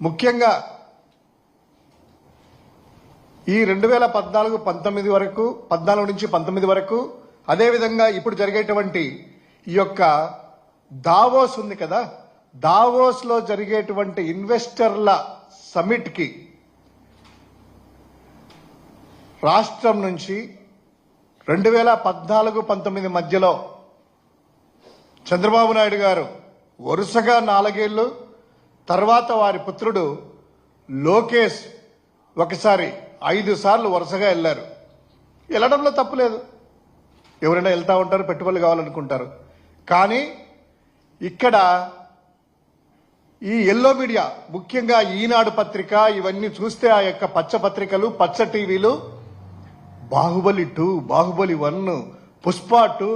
ముఖ్యంగా ఈ రెండు వేల పద్నాలుగు పంతొమ్మిది వరకు పద్నాలుగు నుంచి పంతొమ్మిది వరకు అదేవిధంగా ఇప్పుడు జరిగేటువంటి ఈ యొక్క దావోస్ ఉంది కదా దావోస్లో జరిగేటువంటి ఇన్వెస్టర్ల సమిట్కి రాష్ట్రం నుంచి రెండు వేల పద్నాలుగు పంతొమ్మిది మధ్యలో చంద్రబాబు నాయుడు గారు వరుసగా నాలుగేళ్ళు తర్వాత వారి పుత్రుడు లోకేష్ ఒకసారి ఐదు సార్లు వరుసగా వెళ్ళారు. వెళ్ళడంలో తప్పులేదు ఎవరైనా వెళ్తా ఉంటారు పెట్టుబడులు కావాలనుకుంటారు. కానీ ఇక్కడ ఈ ఎల్లో మీడియా ముఖ్యంగా ఈనాడు పత్రిక ఇవన్నీ చూస్తే ఆ యొక్క పచ్చ పత్రికలు పచ్చ టీవీలు Baahubali two Baahubali one Pushpa two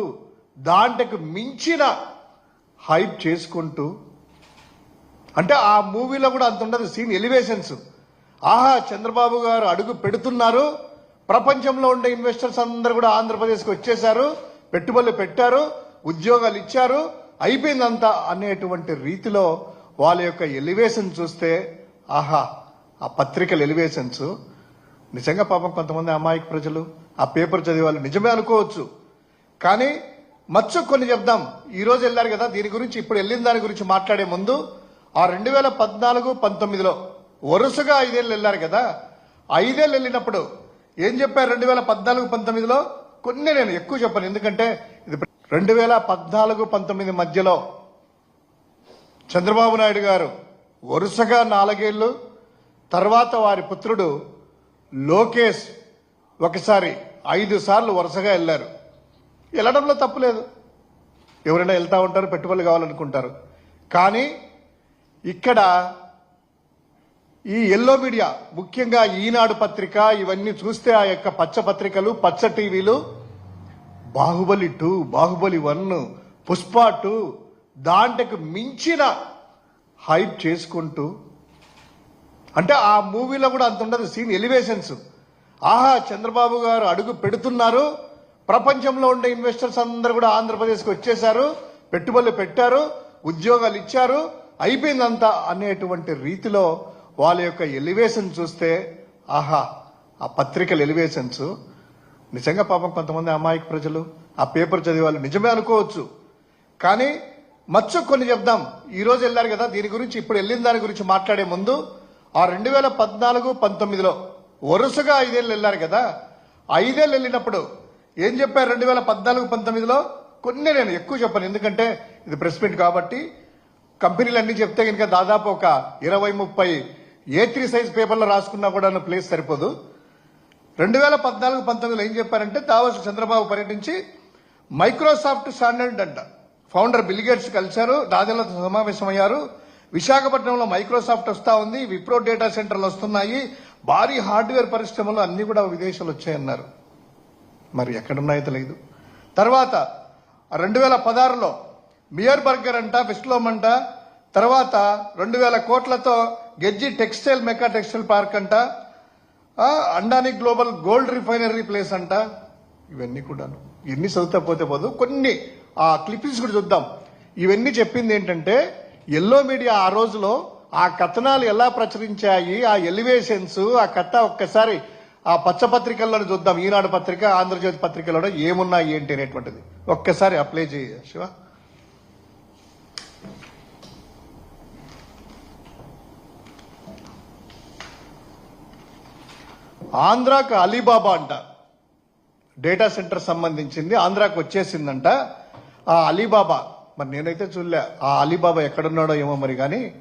దాంట్కి మించిన హైప్ చేసుకుంటూ అంటే ఆ మూవీలో కూడా అంత ఉండదు సీన్ ఎలివేషన్స్. ఆహా చంద్రబాబు గారు అడుగు పెడుతున్నారు. ప్రపంచంలో ఉండే ఇన్వెస్టర్స్ అందరు కూడా ఆంధ్రప్రదేశ్కి వచ్చేశారు పెట్టుబడులు పెట్టారు ఉద్యోగాలు ఇచ్చారు. అయిపోయిందంతా అనేటువంటి రీతిలో వాళ్ళ యొక్క ఎలివేషన్ చూస్తే ఆహా ఆ పత్రికల ఎలివేషన్స్. నిజంగా పాపం కొంతమంది అమాయక ప్రజలు ఆ పేపర్ చదివే వాళ్ళు నిజమే అనుకోవచ్చు. కానీ మచ్చు కొన్ని చెప్దాం. ఈరోజు వెళ్ళారు కదా దీని గురించి ఇప్పుడు వెళ్ళిన దాని గురించి మాట్లాడే ముందు ఆ రెండు వేల పద్నాలుగు పంతొమ్మిదిలో వరుసగా ఐదేళ్ళు వెళ్ళారు కదా ఐదేళ్ళు వెళ్ళినప్పుడు ఏం చెప్పారు రెండు వేల పద్నాలుగు పంతొమ్మిదిలో? కొన్ని నేను ఎక్కువ చెప్పను ఎందుకంటే ఇది రెండు వేల పద్నాలుగు పంతొమ్మిది మధ్యలో చంద్రబాబు నాయుడు గారు వరుసగా నాలుగేళ్ళు తర్వాత వారి పుత్రుడు లోకేష్ ఒకసారి ఐదు సార్లు వరుసగా వెళ్ళారు. వెళ్ళడంలో తప్పులేదు ఎవరైనా వెళ్తా ఉంటారు పెట్టుబడులు కావాలనుకుంటారు. కానీ ఇక్కడ ఈ ఎల్లో మీడియా ముఖ్యంగా ఈనాడు పత్రిక ఇవన్నీ చూస్తే ఆ యొక్క పచ్చ పత్రికలు పచ్చ టీవీలు Baahubali two Baahubali one Pushpa two దాంట్కి మించిన హైప్ చేసుకుంటూ అంటే ఆ మూవీలో కూడా అంత ఉండదు సీన్ ఎలివేషన్స్. ఆహా చంద్రబాబు గారు అడుగు పెడుతున్నారు ప్రపంచంలో ఉండే ఇన్వెస్టర్స్ అందరు కూడా ఆంధ్రప్రదేశ్కి వచ్చేశారు పెట్టుబడులు పెట్టారు ఉద్యోగాలు ఇచ్చారు అయిపోయిందంతా అనేటువంటి రీతిలో వాళ్ళ యొక్క ఎలివేషన్ చూస్తే ఆహా ఆ పత్రికల ఎలివేషన్స్. నిజంగా పాపం కొంతమంది అమాయక ప్రజలు ఆ పేపర్ చదివే వాళ్ళు నిజమే అనుకోవచ్చు. కానీ మచ్చు కొన్ని చెప్దాం. ఈరోజు వెళ్ళారు కదా దీని గురించి ఇప్పుడు వెళ్ళిన దాని గురించి మాట్లాడే ముందు ఆ రెండు వేల పద్నాలుగు పంతొమ్మిదిలో వరుసగా ఐదేళ్ళు వెళ్ళారు కదా ఐదేళ్ళు వెళ్ళినప్పుడు ఏం చెప్పారు రెండు వేల పద్నాలుగు పంతొమ్మిదిలో? కొన్ని నేను ఎక్కువ చెప్పను. ఎందుకంటే ఇది ప్రెస్ మీట్ కాబట్టి కంపెనీలు చెప్తే కనుక దాదాపు ఒక ఇరవై ముప్పై ఏ త్రీ సైజ్ పేపర్లో రాసుకున్నా కూడా ప్లేస్ సరిపోదు. రెండు వేల పద్నాలుగు పంతొమ్మిదిలో ఏం చెప్పారంటే దావోస్ చంద్రబాబు పర్యటించి మైక్రోసాఫ్ట్ స్టాండర్డ్ అంట. ఫౌండర్ బిలిగేట్స్ కలిశారు రాజులతో సమావేశమయ్యారు. విశాఖపట్నంలో మైక్రోసాఫ్ట్ వస్తా ఉంది విప్రో డేటా సెంటర్లు వస్తున్నాయి భారీ హార్డ్వేర్ పరిశ్రమలు అన్ని కూడా విదేశాలు వచ్చాయన్నారు. మరి ఎక్కడున్నాయో తెలియదు. తర్వాత రెండు వేల పదహారులో మియర్ బర్గర్ అంట విస్లోమ్ అంట. తర్వాత రెండు వేల కోట్లతో గెజ్జి టెక్స్టైల్ మెకా టెక్స్టైల్ పార్క్ అంట. ఆ, Adani global gold refinery place అంట. ఇవన్నీ కూడాను. ఇవన్నీ చదువుతా పోతే పోదు. కొన్ని ఆ క్లిప్పింగ్స్ కూడా చూద్దాం. ఇవన్నీ చెప్పింది ఏంటంటే ఎల్లో మీడియా ఆ రోజులో ఆ కథనాలు ఎలా ప్రచురించాయి ఆ ఎలివేషన్స్ ఆ కథ ఒక్కసారి ఆ పచ్చ పత్రికల్లో చూద్దాం. ఈనాడు పత్రిక ఆంధ్రజ్యోతి పత్రికలో ఏమున్నాయి ఏంటి అనేటువంటిది. ఒక్కసారి అప్లై చేయ శివ. ఆంధ్రాకు అలీబాబా అంట. డేటా సెంటర్ సంబంధించింది ఆంధ్రాకు వచ్చేసిందంట. ఆ అలీబాబా మరి నేనైతే చూడలే ఆ అలీబాబా ఎక్కడున్నాడో ఏమో మరి కానీ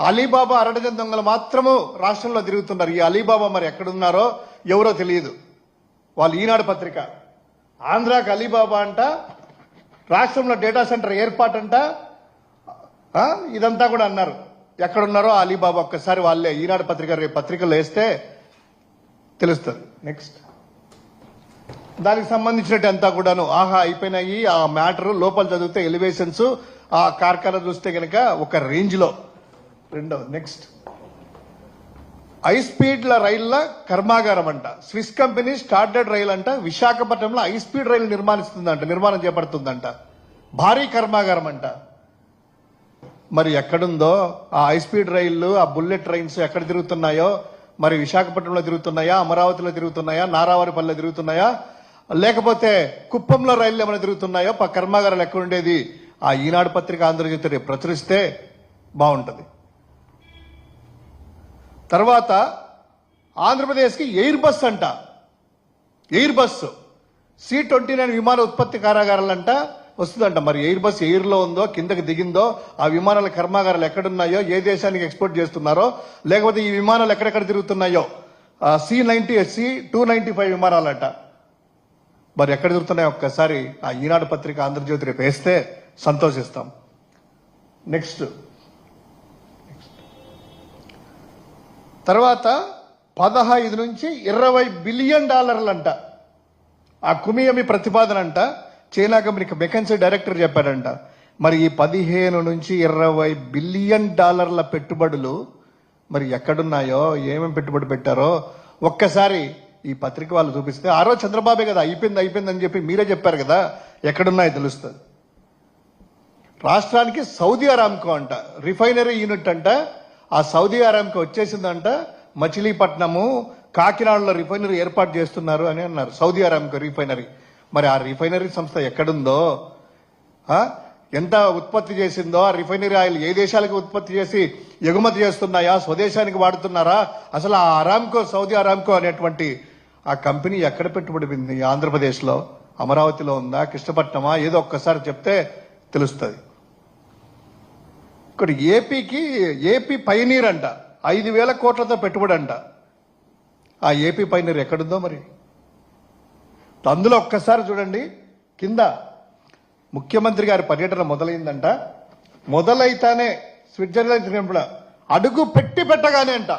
అలీబాబా అరడజన్ దొంగలు మాత్రము రాష్ట్రంలో తిరుగుతున్నారు. ఈ అలీబాబా మరి ఎక్కడున్నారో ఎవరో తెలియదు. వాళ్ళు ఈనాడు పత్రిక. ఆంధ్రాకి అలీబాబా అంట రాష్ట్రంలో డేటా సెంటర్ ఏర్పాటంట. అంట ఇదంతా కూడా అన్నారు. ఎక్కడున్నారో అలీబాబా ఒక్కసారి వాళ్ళే ఈనాడు పత్రిక రేపు పత్రికలు వేస్తే తెలుస్తుంది నెక్స్ట్ దానికి సంబంధించినట్టు అంతా కూడాను ఆహా అయిపోయినాయి. ఆ మ్యాటర్ లోపల చదివితే ఎలివేషన్స్ ఆ కార్ఖాన చూస్తే కనుక ఒక రేంజ్లో. రెండవ నెక్స్ట్ హై స్పీడ్ల రైళ్ళ కర్మాగారం అంట. స్విస్ కంపెనీ స్టార్టెడ్ రైల్ అంట. విశాఖపట్నంలో హై స్పీడ్ రైలు నిర్మాణిస్తుందంట నిర్మాణం చేపడుతుందంట. భారీ కర్మాగారం అంట. మరి ఎక్కడుందో? ఆ హై స్పీడ్ రైళ్ళు ఆ బుల్లెట్ ట్రైన్స్ ఎక్కడ తిరుగుతున్నాయో? మరి విశాఖపట్నంలో తిరుగుతున్నాయా అమరావతిలో తిరుగుతున్నాయా నారావారిపల్లిలో తిరుగుతున్నాయా? లేకపోతే కుప్పంలో రైళ్ళు ఏమైనా తిరుగుతున్నాయో? ప కర్మాగారాలు ఎక్కడ ఉండేది ఆ ఈనాడు పత్రిక ఆంధ్రజ్యోతి ప్రచురిస్తే బాగుంటుంది. తర్వాత ఆంధ్రప్రదేశ్కి ఎయిర్ బస్ అంట. Airbus C twenty nine విమాన ఉత్పత్తి కారాగారాలంట. వస్తుందంట. మరి ఎయిర్ బస్ ఎయిర్లో ఉందో కిందకి దిగిందో ఆ విమానాల కర్మాగారాలు ఎక్కడున్నాయో ఏ దేశానికి ఎక్స్పోర్ట్ చేస్తున్నారో లేకపోతే ఈ విమానాలు ఎక్కడెక్కడ తిరుగుతున్నాయో. C ninety C two ninety five విమానాలంట. మరి ఎక్కడ తిరుగుతున్నాయో ఒక్కసారి ఆ ఈనాడు పత్రిక ఆంధ్రజ్యోతి రేపు వేస్తే సంతోషిస్తాం. నెక్స్ట్. తర్వాత పదహైదు నుంచి ఇరవై బిలియన్ డాలర్లంట. ఆ కుమియమి ప్రతిపాదన అంట చైనా కంపెనీకి మెకెన్సీ డైరెక్టర్ చెప్పాడంట మరి ఈ పదిహేను నుంచి ఇరవై బిలియన్ డాలర్ల పెట్టుబడులు మరి ఎక్కడున్నాయో ఏమేమి పెట్టుబడి పెట్టారో ఒక్కసారి ఈ పత్రిక వాళ్ళు చూపిస్తే ఆ రోజు చంద్రబాబే కదా అయిపోయింది అయిపోయింది అని చెప్పి మీరే చెప్పారు కదా ఎక్కడున్నాయో తెలుస్తుంది. రాష్ట్రానికి సౌదీ అరామ్కో అంట రిఫైనరీ యూనిట్ అంట ఆ సౌదీ అరామ్కో వచ్చేసిందంట మచిలీపట్నము కాకినాడలో రిఫైనరీ ఏర్పాటు చేస్తున్నారు అని అన్నారు సౌదీ అరామ్కో రిఫైనరీ. మరి ఆ రిఫైనరీ సంస్థ ఎక్కడుందో ఎంత ఉత్పత్తి చేసిందో ఆ రిఫైనరీ ఆయిల్ ఏ దేశాలకు ఉత్పత్తి చేసి ఎగుమతి చేస్తున్నాయా స్వదేశానికి వాడుతున్నారా? అసలు ఆ అరామ్కో సౌదీ అరామ్కో అనేటువంటి ఆ కంపెనీ ఎక్కడ పెట్టుబడి ఆంధ్రప్రదేశ్లో. అమరావతిలో ఉందా? కృష్ణపట్నమా? ఏదో ఒక్కసారి చెప్తే తెలుస్తుంది. ఇక్కడ ఏపీకి ఏపీ పైనీర్ అంట ఐదు వేల కోట్లతో పెట్టుబడి అంట ఆ ఏపీ పైనీర్ ఎక్కడుందో మరి? అందులో ఒక్కసారి చూడండి. కింద ముఖ్యమంత్రి గారి పర్యటన మొదలైందంట. మొదలైతేనే స్విట్జర్లాండ్ తిరిగినప్పుడు అడుగు పెట్టి పెట్టగానే అంట.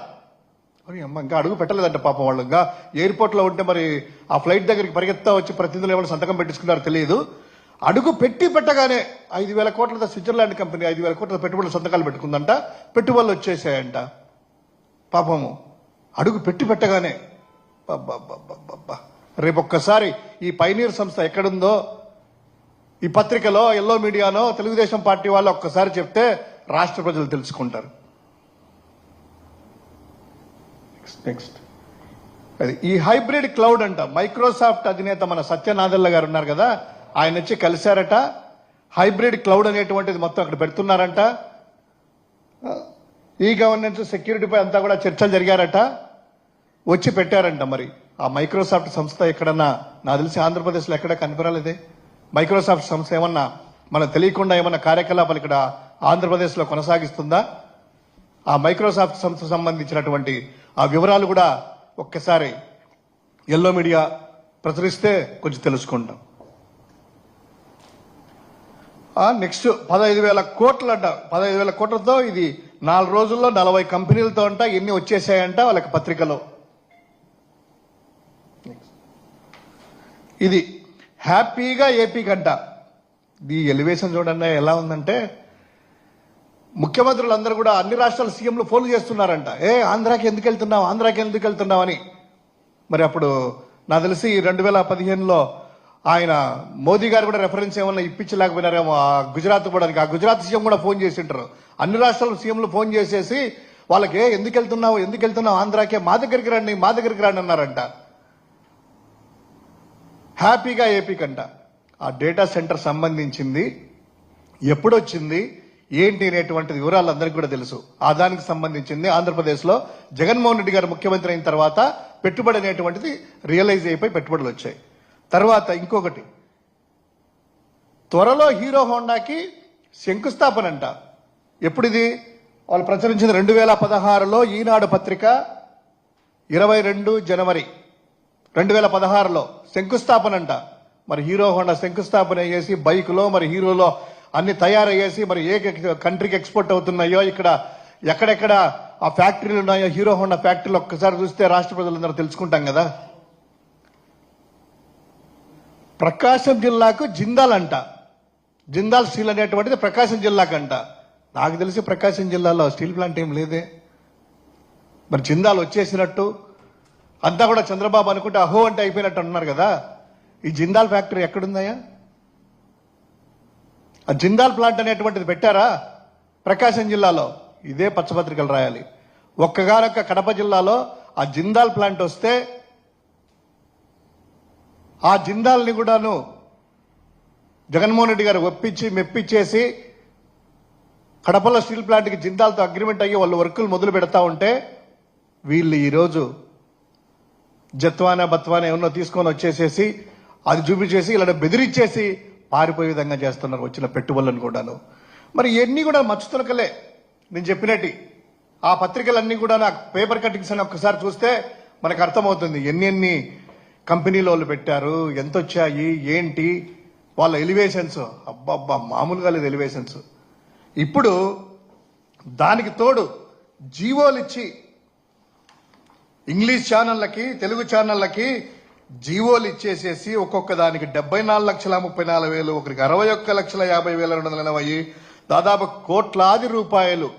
అమ్మ ఇంకా అడుగు పెట్టలేదంట పాపం వాళ్ళు. ఇంకా ఎయిర్పోర్ట్లో ఉంటే మరి ఆ ఫ్లైట్ దగ్గరికి పరిగెత్తా వచ్చి ప్రతినిధులు ఎవరు సంతకం పెట్టించుకున్నారో తెలియదు. అడుగు పెట్టి పెట్టగానే ఐదు వేల కోట్లతో స్విట్జర్లాండ్ కంపెనీ ఐదు వేల కోట్ల పెట్టుబడులు సంతకాలు పెట్టుకుందంట. పెట్టుబడులు వచ్చేసాయంట. పాపము అడుగు పెట్టి పెట్టగానే అబ్బబ్బబ్బబ్బబ్బా. రేపు ఒక్కసారి ఈ పైనీర్ సంస్థ ఎక్కడుందో ఈ పత్రికలో ఎల్లో మీడియానో తెలుగుదేశం పార్టీ వాళ్ళు ఒక్కసారి చెప్తే రాష్ట్ర ప్రజలు తెలుసుకుంటారు. నెక్స్ట్ అది ఈ హైబ్రిడ్ క్లౌడ్ అంట. మైక్రోసాఫ్ట్ అధినేత మన సత్యనాదెల్ల గారు ఉన్నారు కదా ఆయన వచ్చి కలిశారట. హైబ్రిడ్ క్లౌడ్ అనేటువంటిది మొత్తం అక్కడ పెడుతున్నారంట. ఈ గవర్నెన్స్ సెక్యూరిటీపై అంతా కూడా చర్చలు జరిగారట. వచ్చి పెట్టారంట మరి. ఆ మైక్రోసాఫ్ట్ సంస్థ ఎక్కడన్నా నాకు తెలిసి ఆంధ్రప్రదేశ్లో ఎక్కడ కనిపెరాలేదే. మైక్రోసాఫ్ట్ సంస్థ ఏమన్నా మనకు తెలియకుండా ఏమన్నా కార్యకలాపాలు ఇక్కడ ఆంధ్రప్రదేశ్లో కొనసాగిస్తుందా? ఆ మైక్రోసాఫ్ట్ సంస్థ సంబంధించినటువంటి ఆ వివరాలు కూడా ఒక్కసారి ఎల్లో మీడియా ప్రచురిస్తే కొంచెం తెలుసుకుంటాం. నెక్స్ట్ పదహైదు వేల కోట్ల పదహైదు వేల కోట్లతో ఇది నాలుగు రోజుల్లో నలభై కంపెనీలతో అంట ఎన్ని వచ్చేసాయంట వాళ్ళకి పత్రికలో. ఇది హ్యాపీగా ఏపీ గడ్డ. ఈ ఎలివేషన్ చూడండి ఎలా ఉందంటే ముఖ్యమంత్రులు అందరూ కూడా అన్ని రాష్ట్రాల సీఎంలు ఫోన్లు చేస్తున్నారంట. ఏ ఆంధ్రాకి ఎందుకు వెళ్తున్నావు ఆంధ్రాకి ఎందుకు వెళ్తున్నావు అని. మరి అప్పుడు నాకు తెలిసి రెండు వేల పదిహేనులో ఆయన మోదీ గారు కూడా రెఫరెన్స్ ఏమన్నా ఇప్పించలేకపోయినారేమో ఆ గుజరాత్ కూడా. ఆ గుజరాత్ సీఎం కూడా ఫోన్ చేసింటారు అన్ని రాష్ట్రాల సీఎంలు ఫోన్ చేసేసి వాళ్ళకి ఎందుకు వెళ్తున్నావు ఎందుకు వెళ్తున్నావు ఆంధ్రాకే మా దగ్గరికి రండి మా దగ్గరికి రండి అన్నారంట. హ్యాపీగా ఏపీ కంట. ఆ డేటా సెంటర్ సంబంధించింది ఎప్పుడొచ్చింది ఏంటి అనేటువంటి వివరాలు అందరికీ కూడా తెలుసు. ఆ దానికి సంబంధించింది ఆంధ్రప్రదేశ్లో జగన్మోహన్ రెడ్డి గారు ముఖ్యమంత్రి అయిన తర్వాత పెట్టుబడి అనేటువంటిది రియలైజ్ అయిపోయి పెట్టుబడులు వచ్చాయి. తర్వాత ఇంకొకటి త్వరలో హీరో హోండాకి శంకుస్థాపన అంట ఎప్పుడిది? వాళ్ళు ప్రచురించింది రెండు వేల పదహారులో ఈనాడు పత్రిక ఇరవై రెండు జనవరి. రెండు వేల పదహారులో శంకుస్థాపన అంట మరి హీరో హోండా శంకుస్థాపన చేసి బైక్లో మరి హీరోలో అన్ని తయారయ్యేసి మరి ఏ కంట్రీకి ఎక్స్పోర్ట్ అవుతున్నాయో ఇక్కడ ఎక్కడెక్కడ ఆ ఫ్యాక్టరీలు ఉన్నాయో హీరో హోండా ఫ్యాక్టరీలు ఒక్కసారి చూస్తే రాష్ట్ర ప్రజలందరూ తెలుసుకుంటాం కదా. ప్రకాశం జిల్లాకు జిందాల్ అంట జిందాల్ స్టీల్ అనేటువంటిది ప్రకాశం జిల్లాకంట. నాకు తెలిసి ప్రకాశం జిల్లాలో స్టీల్ ప్లాంట్ ఏం లేదే. మరి జిందాల్ వచ్చేసినట్టు అంతా కూడా చంద్రబాబు అనుకుంటే అహో అంటే అయిపోయినట్టు అంటున్నారు కదా. ఈ జిందాల్ ఫ్యాక్టరీ ఎక్కడుందయ్యా? ఆ జిందాల్ ప్లాంట్ అనేటువంటిది పెట్టారా? ప్రకాశం జిల్లాలో. ఇదే పచ్చపత్రికలు రాయాలి. ఒక్కగానొక్క కడప జిల్లాలో ఆ జిందాల్ ప్లాంట్ వస్తే ఆ జిందాల్ని కూడాను జగన్మోహన్ రెడ్డి గారు ఒప్పించి మెప్పించేసి కడపలో స్టీల్ ప్లాంట్కి జిందాల్తో అగ్రిమెంట్ అయ్యి వాళ్ళు వర్కులు మొదలు పెడతా ఉంటే వీళ్ళు ఈరోజు జత్వానా బత్వానా ఏమన్నా తీసుకొని వచ్చేసేసి అది చూపించేసి ఇలా బెదిరించేసి పారిపోయే విధంగా చేస్తున్నారు వచ్చిన పెట్టుబడులను కూడాను. మరి ఇవన్నీ కూడా మచ్చుతునకలే నేను చెప్పినట్టు ఆ పత్రికలన్నీ కూడా నాకు పేపర్ కటింగ్స్ అని ఒక్కసారి చూస్తే మనకు అర్థమవుతుంది. ఎన్ని ఎన్ని కంపెనీలు వాళ్ళు పెట్టారు ఎంత వచ్చాయి ఏంటి వాళ్ళ ఎలివేషన్స్. అబ్బబ్బా మామూలుగా లేదు ఎలివేషన్స్. ఇప్పుడు దానికి తోడు జీవోలు ఇచ్చి ఇంగ్లీష్ ఛానళ్ళకి తెలుగు ఛానళ్ళకి జీవోలు ఇచ్చేసేసి ఒక్కొక్క దానికి డెబ్బై నాలుగు లక్షల ముప్పై నాలుగు వేలు ఒకరికి అరవై ఒక్క లక్షల యాభై వేల రెండు వందల ఎనభై దాదాపు కోట్లాది రూపాయలు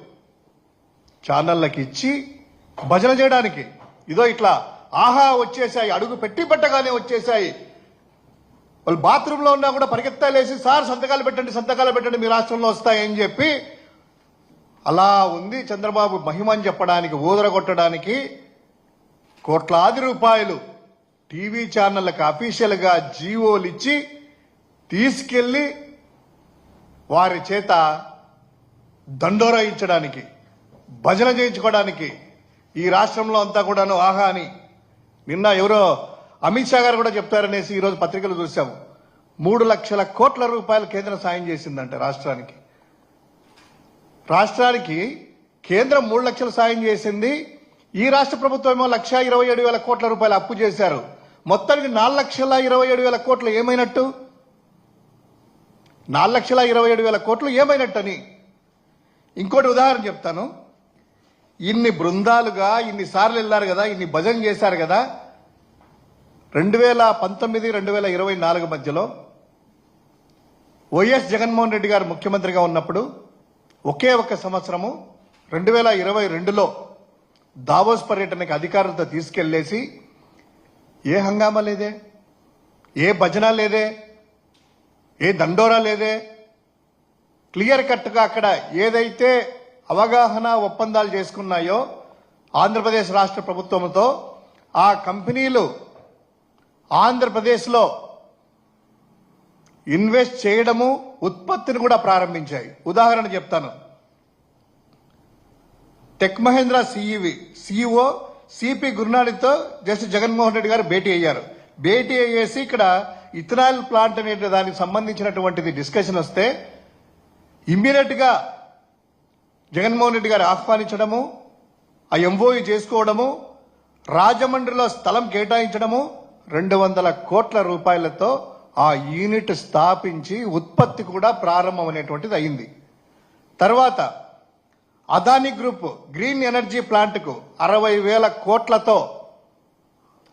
ఛానళ్ళకి ఇచ్చి భజన చేయడానికి. ఇదో ఇట్లా ఆహా వచ్చేసాయి అడుగు పెట్టి పెట్టగానే వచ్చేసాయి వాళ్ళు బాత్రూంలో ఉన్నా కూడా పరిగెత్తాలేసి సార్ సంతకాలు పెట్టండి సంతకాలు పెట్టండి మీ రాష్ట్రంలో వస్తాయని చెప్పి అలా ఉంది చంద్రబాబు మహిమని చెప్పడానికి చెప్పడానికి ఊదరగొట్టడానికి కోట్లాది రూపాయలు టీవీ ఛానళ్ళకు అఫీషియల్గా జీవోలు ఇచ్చి తీసుకెళ్ళి వారి చేత దండోరా ఇచ్చడానికి భజన చేయించుకోవడానికి ఈ రాష్ట్రంలో అంతా కూడాను ఆహా అని నిన్న ఎవరో అమిత్ షా గారు కూడా చెప్తారనేసి ఈరోజు పత్రికలు చూసాము మూడు లక్షల కోట్ల రూపాయలు కేంద్రం సాయం చేసిందంట రాష్ట్రానికి. రాష్ట్రానికి కేంద్రం మూడు లక్షలు సాయం చేసింది ఈ రాష్ట్ర ప్రభుత్వం ఏమో లక్ష ఇరవై ఏడు వేల కోట్ల రూపాయలు అప్పు చేశారు. మొత్తానికి నాలుగు లక్షల ఇరవై ఏడు వేల కోట్లు ఏమైనట్టు? నాలుగు లక్షల ఇరవై ఏడు వేల కోట్లు ఏమైనట్టని? ఇంకోటి ఉదాహరణ చెప్తాను. ఇన్ని బృందాలుగా ఇన్ని సార్లు వెళ్ళారు కదా ఇన్ని భజన చేశారు కదా రెండు వేల పంతొమ్మిది రెండు వేల ఇరవై నాలుగు మధ్యలో వైఎస్ జగన్మోహన్ రెడ్డి గారు ముఖ్యమంత్రిగా ఉన్నప్పుడు ఒకే ఒక సంవత్సరము రెండు వేల ఇరవై రెండులో దావోస్ పర్యటనకి అధికారులతో తీసుకెళ్ళేసి ఏ హంగామా లేదే? ఏ భజన లేదే? ఏ దండోరా లేదే? క్లియర్ కట్గా అక్కడ ఏదైతే అవగాహన ఒప్పందాలు చేసుకున్నాయో ఆంధ్రప్రదేశ్ రాష్ట్ర ప్రభుత్వంతో ఆ కంపెనీలు ఆంధ్రప్రదేశ్లో ఇన్వెస్ట్ చేయడము ఉత్పత్తిని కూడా ప్రారంభించాయి. ఉదాహరణ చెప్తాను. టెక్ మహేంద్ర సిఇవి సిఇఓ సిపి గురునాడితో జస్ట్ జగన్మోహన్ రెడ్డి గారు భేటీ అయ్యారు. భేటీ అయ్యేసి ఇక్కడ ఇథనాల్ ప్లాంట్ అనే దానికి సంబంధించినటువంటిది డిస్కషన్ వస్తే ఇమ్మీడియట్గా జగన్మోహన్ రెడ్డి గారు ఆహ్వానించడము ఆ ఎంఓయు చేసుకోవడము రాజమండ్రిలో స్థలం కేటాయించడము రెండు వందల కోట్ల రూపాయలతో ఆ యూనిట్ స్థాపించి ఉత్పత్తి కూడా ప్రారంభం అనేటువంటిది అయింది. తర్వాత అదాని గ్రూప్ గ్రీన్ ఎనర్జీ ప్లాంట్కు అరవై వేల కోట్లతో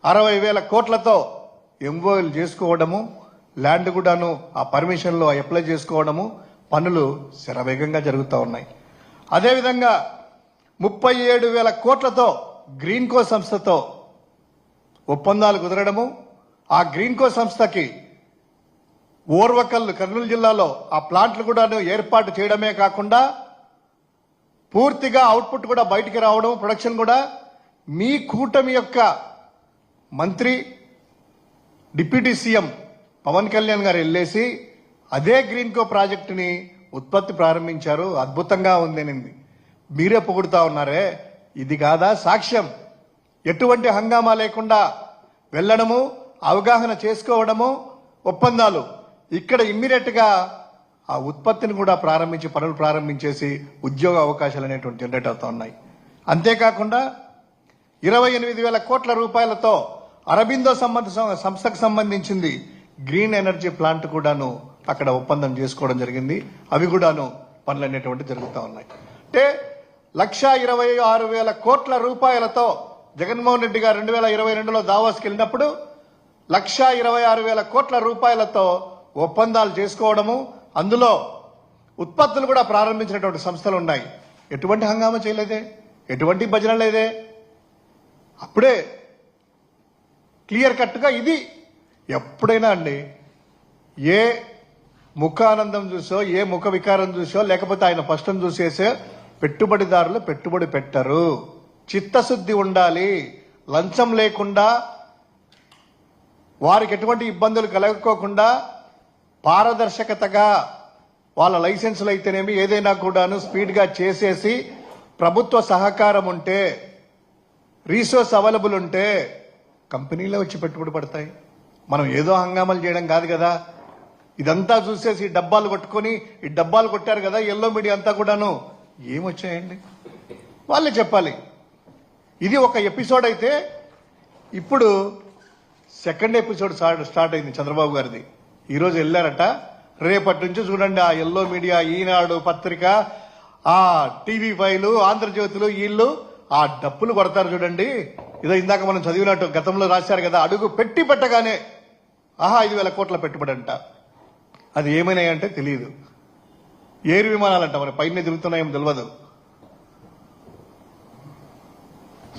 అరవై వేల కోట్లతో ఎంఓఎల్ చేసుకోవడము ల్యాండ్ కూడాను ఆ పర్మిషన్లో అప్లై చేసుకోవడము పనులు శరవేగంగా జరుగుతూ ఉన్నాయి. అదేవిధంగా ముప్పై ఏడు వేల కోట్లతో గ్రీన్కో సంస్థతో ఒప్పందాలు కుదరడము ఆ గ్రీన్కో సంస్థకి ఓర్వకల్లు కర్నూలు జిల్లాలో ఆ ప్లాంట్లు కూడా ఏర్పాటు చేయడమే కాకుండా పూర్తిగా అవుట్పుట్ కూడా బయటికి రావడం ప్రొడక్షన్ కూడా మీ కూటమి యొక్క మంత్రి డిప్యూటీ సీఎం పవన్ కళ్యాణ్ గారు వెళ్ళేసి అదే గ్రీన్కో ప్రాజెక్టుని ఉత్పత్తి ప్రారంభించారు. అద్భుతంగా ఉందనింది మీరే పొగుడుతా ఉన్నారే. ఇది కాదా సాక్ష్యం. ఎటువంటి హంగామా లేకుండా వెళ్ళడము అవగాహన చేసుకోవడము ఒప్పందాలు. ఇక్కడ ఇమ్మీడియట్గా ఆ ఉత్పత్తిని కూడా ప్రారంభించి పనులు ప్రారంభించేసి ఉద్యోగ అవకాశాలు అనేటువంటి జనరేట్ అవుతూ ఉన్నాయి. అంతేకాకుండా ఇరవై ఎనిమిది వేల కోట్ల రూపాయలతో అరబిందో సంబంధ సంస్థకు సంబంధించింది గ్రీన్ ఎనర్జీ ప్లాంట్ కూడాను అక్కడ ఒప్పందం చేసుకోవడం జరిగింది. అవి కూడాను పనులు అనేటువంటి జరుగుతూ ఉన్నాయి. అంటే లక్ష ఇరవై ఆరు వేల కోట్ల రూపాయలతో జగన్మోహన్ రెడ్డి గారు రెండు వేల ఇరవై రెండులో దావాస్కి వెళ్ళినప్పుడు లక్ష ఇరవై ఆరు వేల కోట్ల రూపాయలతో ఒప్పందాలు చేసుకోవడము అందులో ఉత్పత్తులు కూడా ప్రారంభించినటువంటి సంస్థలు ఉన్నాయి. ఎటువంటి హంగామా చేయలేదే? ఎటువంటి భజన లేదే? అప్పుడే క్లియర్ కట్గా ఇది ఎప్పుడైనా అండి ఏ ముఖానందం చూసో ఏ ముఖ వికారం చూసో లేకపోతే ఆయన స్పష్టం చూసేసే పెట్టుబడిదారులు పెట్టుబడి పెట్టరు. చిత్తశుద్ధి ఉండాలి. లంచం లేకుండా వారికి ఎటువంటి ఇబ్బందులు కలగకోకుండా పారదర్శకతగా వాళ్ళ లైసెన్సులు అయితేనేమి ఏదైనా కూడాను స్పీడ్గా చేసేసి ప్రభుత్వ సహకారం ఉంటే రీసోర్స్ అవైలబుల్ ఉంటే కంపెనీలే వచ్చి పెట్టుబడి పడతాయి. మనం ఏదో హంగామాలు చేయడం కాదు కదా. ఇదంతా చూసేసి ఈ డబ్బాలు కొట్టుకొని ఈ డబ్బాలు కొట్టారు కదా ఎల్లో మీడియా అంతా కూడాను. ఏమొచ్చాయండి? వాళ్ళే చెప్పాలి. ఇది ఒక ఎపిసోడ్ అయితే ఇప్పుడు సెకండ్ ఎపిసోడ్ స్టార్ట్ స్టార్ట్ అయింది చంద్రబాబు గారిది. ఈరోజు వెళ్ళారట. రేపటి నుంచి చూడండి ఆ ఎల్లో మీడియా ఈనాడు పత్రిక ఆ టీవీ ఫైలు ఆంధ్రజ్యోతులు వీళ్ళు ఆ డప్పులు కొడతారు చూడండి. ఇదో ఇందాక మనం చదివినట్టు గతంలో రాశారు కదా అడుగు పెట్టి పెట్టగానే ఆహా ఐదు వేల కోట్ల పెట్టుబడి అంట. అది ఏమైనాయంటే తెలియదు ఏరు విమానాలంట మరి పైన తిరుగుతున్నాయేమో తెలియదు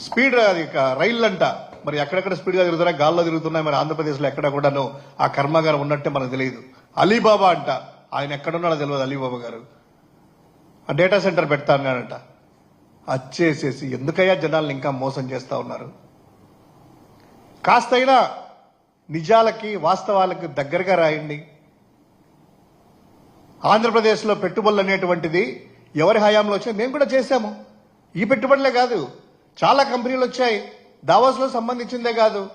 స్పీడ్ అది రైళ్ళంట. మరి ఎక్కడెక్కడ స్పీడ్గా తిరుగుతున్నాయి గాల్లో తిరుగుతున్నాయి మరి ఆంధ్రప్రదేశ్లో ఎక్కడ కూడాను ఆ కర్మాగారం ఉన్నట్టే మనకు తెలియదు. అలీబాబా అంట. ఆయన ఎక్కడున్నాడో తెలియదు అలీబాబా గారు. ఆ డేటా సెంటర్ పెడతా అన్నాడంట. అచ్చేసేసి ఎందుకయ్యా జనాలను ఇంకా మోసం చేస్తా ఉన్నారు? కాస్తైనా నిజాలకి వాస్తవాలకు దగ్గరగా రాయండి. ఆంధ్రప్రదేశ్లో పెట్టుబడులు అనేటువంటిది ఎవరి హయాంలో వచ్చాయి మేము కూడా చేశాము. ఈ పెట్టుబడులే కాదు చాలా కంపెనీలు వచ్చాయి. దావాస్లో సంబంధించిందే కాదు.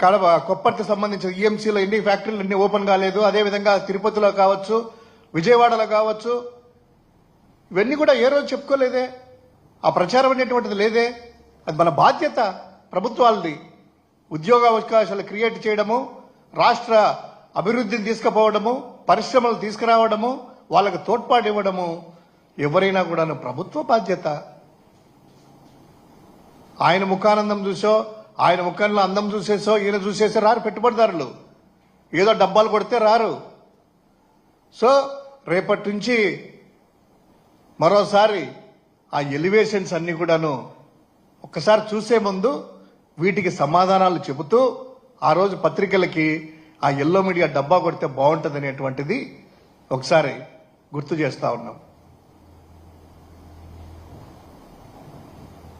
కడప కొప్పటికి సంబంధించిన ఈఎంసీలో ఎన్ని ఫ్యాక్టరీలు అన్ని ఓపెన్ కాలేదు. అదేవిధంగా తిరుపతిలో కావచ్చు విజయవాడలో కావచ్చు. ఇవన్నీ కూడా ఏ రోజు చెప్పుకోలేదే. ఆ ప్రచారం అనేటువంటిది లేదే. అది మన బాధ్యత ప్రభుత్వాలది. ఉద్యోగ అవకాశాలు క్రియేట్ చేయడము రాష్ట్ర అభివృద్ధిని తీసుకుపోవడము పరిశ్రమలు తీసుకురావడము వాళ్ళకు తోడ్పాటు ఇవ్వడము ఎవరైనా కూడాను ప్రభుత్వ బాధ్యత. ఆయన ముఖానందం చూసో ఆయన ముఖంలో అందం చూసేసో ఈయన చూసేసో రారు పెట్టుబడిదారులు. ఏదో డబ్బాలు కొడితే రారు. సో రేపటి నుంచి మరోసారి ఆ ఎలివేషన్స్ అన్నీ కూడాను ఒక్కసారి చూసే ముందు వీటికి సమాధానాలు చెబుతూ ఆ రోజు పత్రికలకి ఆ ఎల్లో మీడియా డబ్బా కొడితే బాగుంటుంది అనేటువంటిది ఒకసారి గుర్తు చేస్తా ఉన్నాం.